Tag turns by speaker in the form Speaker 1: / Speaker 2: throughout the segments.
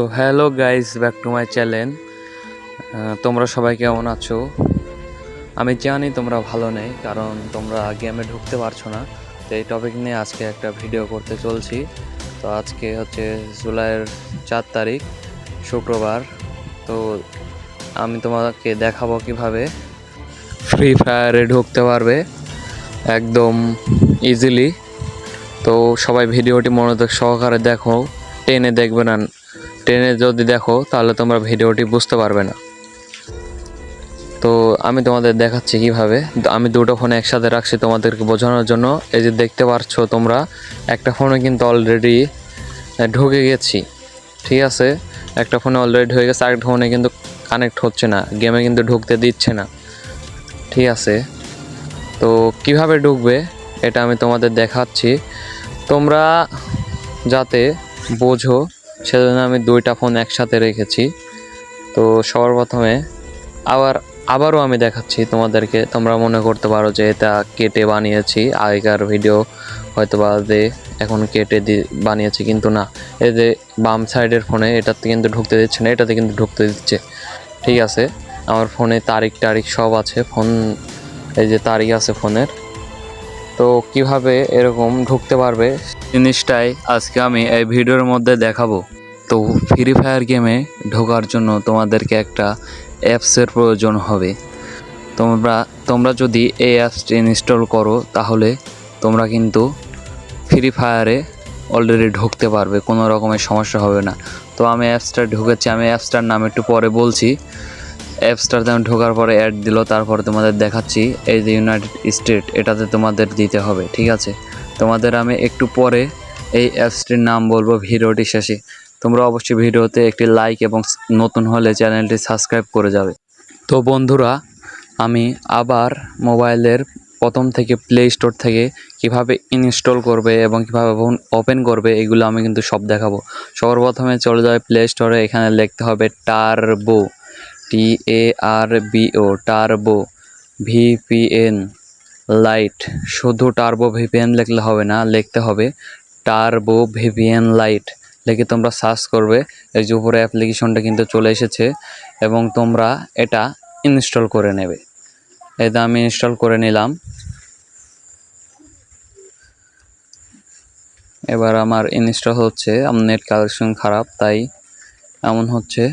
Speaker 1: তো hello guys back to my channel তোমরা সবাই কেমন আছো? আমি জানি তোমরা ভালো নেই, কারণ তোমরা গেমে ঢুকতে পারছ না। তো এই টপিক নিয়ে আজকে একটা ভিডিও করতে চলছি। তো আজকে হচ্ছে জুলাইয়ের চার তারিখ, শুক্রবার। তো আমি তোমাকে দেখাবো কীভাবে ফ্রি ফায়ারে ঢুকতে পারবে একদম ইজিলি তো সবাই ভিডিওটি মনোযোগ সহকারে দেখো, টেনে দেখবে না টেনে যদি দেখো, তাহলে তোমরা ভিডিওটি বুঝতে পারবে না। তো আমি তোমাদের দেখাচ্ছি কীভাবে। আমি দুটো ফোনে একসাথে রাখছি তোমাদেরকে বোঝানোর জন্য। এই যে দেখতে পারছ তোমরা, একটা ফোনে কিন্তু অলরেডি ঢুকে গেছি। ঠিক আছে? একটা ফোনে অলরেডি ঢুকে গেছে, আরেকটা ফোনে কিন্তু কানেক্ট হচ্ছে না। গেমে কিন্তু ঢুকতে দিচ্ছে না। ঠিক আছে? তো কীভাবে ঢুকবে, এটা আমি তোমাদের দেখাচ্ছি। তোমরা যাতে বোঝো সেজন্য আমি দুইটা ফোন একসাথে রেখেছি। তো সবার প্রথমে আবার, আবারও আমি দেখাচ্ছি তোমাদেরকে। তোমরা মনে করতে পারো যে এটা কেটে বানিয়েছি। আগেকার ভিডিও হয়তো বা যে এখন কেটে দি, বানিয়েছি, কিন্তু না। এই যে বাম সাইডের ফোনে এটাতে কিন্তু ঢুকতে দিচ্ছে না, এটাতে কিন্তু ঢুকতে দিচ্ছে। ঠিক আছে? আমার ফোনে তারিখ টারিখ সব আছে। ফোন এই যে তারিখ আছে ফোনের তো কীভাবে এরকম ঢুকতে পারবে? জিনিসটাই আজকে আমি এই ভিডিওর মধ্যে দেখাবো। তো ফ্রি ফায়ার গেমে ঢোকার জন্য তোমাদেরকে একটা অ্যাপসের প্রয়োজন হবে। তোমরা তোমরা যদি এই অ্যাপসটি ইনস্টল করো, তাহলে তোমরা কিন্তু ফ্রি ফায়ারে অলরেডি ঢুকতে পারবে, কোনো রকমের সমস্যা হবে না। তো আমি অ্যাপসটা ঢুকেছি, আমি অ্যাপসটার নাম একটু পরে বলছি। অ্যাপসটাতে আমি ঢোকার পরে অ্যাড দিল, তারপরে তোমাদের দেখাচ্ছি এই যে ইউনাইটেড স্টেট এটাতে তোমাদের দিতে হবে, ঠিক আছে? তোমাদের আমি একটু পরে এই অ্যাপসটির নাম বলব ভিডিওটি শেষে। তোমরা অবশ্যই ভিডিওতে একটি লাইক এবং নতুন হলে চ্যানেলটি সাবস্ক্রাইব করে যাবে। তো বন্ধুরা, আমি আবার মোবাইলের প্রথম থেকে প্লে স্টোর থেকে কীভাবে ইনস্টল করবে এবং কীভাবে ওপেন করবে, এগুলো আমি কিন্তু সব দেখাবো। সবার প্রথমে চলে যাবে প্লে স্টোরে এখানে লিখতে হবে turbo T A R B O turbo, VPN, lite. শুধু টার্বো, ভিপিএন লিখলে হবে না, লিখতে হবে টার্বো, ভিপিএন, লাইট। লিখে তোমরা সার্চ করবে, এই যে উপরে অ্যাপ্লিকেশনটা কিন্তু চলে এসেছে এবং তোমরা এটা ইনস্টল করে নেবে। এটা আমি ইনস্টল করে নিলাম। এবার আমার ইনস্টল হচ্ছে, আমার নেট কালেকশন খারাপ, তাই এমন হচ্ছে।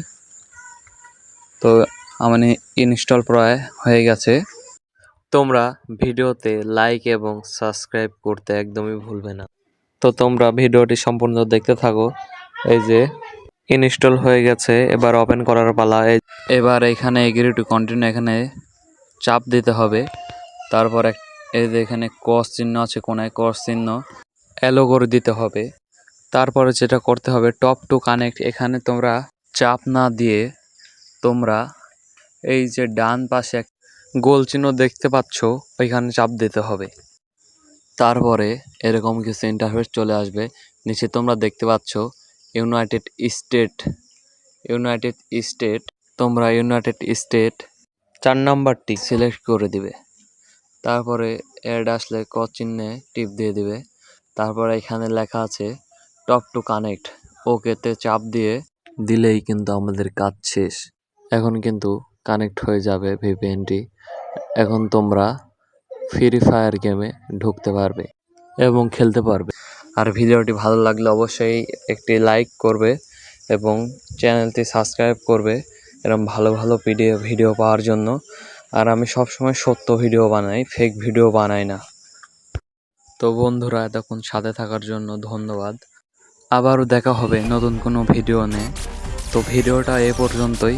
Speaker 1: তো আমার ইনস্টল প্রায় হয়ে গেছে। তোমরা ভিডিওতে লাইক এবং সাবস্ক্রাইব করতে একদমই ভুলবে না। তো তোমরা ভিডিওটি সম্পূর্ণ দেখতে থাকো। এই যে, ইনস্টল হয়ে গেছে, এবার ওপেন করার পালা। এবার এখানে এগ্রি টু কন্টিনিউ এখানে চাপ দিতে হবে। তারপর এই যে এখানে ক্রস চিহ্ন আছে, কোনায় ক্রস চিহ্ন অ্যালো করে দিতে হবে। তারপরে যেটা করতে হবে টপ টু কানেক্ট এখানে তোমরা চাপ না দিয়ে তোমরা এই যে ডান পাশে এক গোল চিহ্ন দেখতে পাচ্ছ, ওইখানে চাপ দিতে হবে। তারপরে এরকম কিছু ইন্টারফেস চলে আসবে। নিচে তোমরা দেখতে পাচ্ছ ইউনাইটেড স্টেট ইউনাইটেড স্টেট তোমরা ইউনাইটেড স্টেট চার নাম্বারটি সিলেক্ট করে দিবে। তারপরে অ্যাড আসলে ক চিহ্নে টিপ দিয়ে দিবে। তারপরে এখানে লেখা আছে টপ টু কানেক্ট ওকেতে চাপ দিয়ে দিলেই কিন্তু আমাদের কাজ শেষ। এখন কিন্তু কানেক্ট হয়ে যাবে ভিপিএনটি এখন তোমরা ফ্রি ফায়ার গেমে ঢুকতে পারবে এবং খেলতে পারবে। আর ভিডিওটি ভালো লাগলে অবশ্যই একটি লাইক করবে এবং চ্যানেলটি সাবস্ক্রাইব করবে এরকম ভালো ভালো ভিডিও ভিডিও পাওয়ার জন্য। আর আমি সবসময় সত্য ভিডিও বানাই ফেক ভিডিও বানাই না। তো বন্ধুরা, এতক্ষণ সাথে থাকার জন্য ধন্যবাদ। আবারও দেখা হবে নতুন কোনো ভিডিও নিয়ে। তো ভিডিওটা এ পর্যন্তই।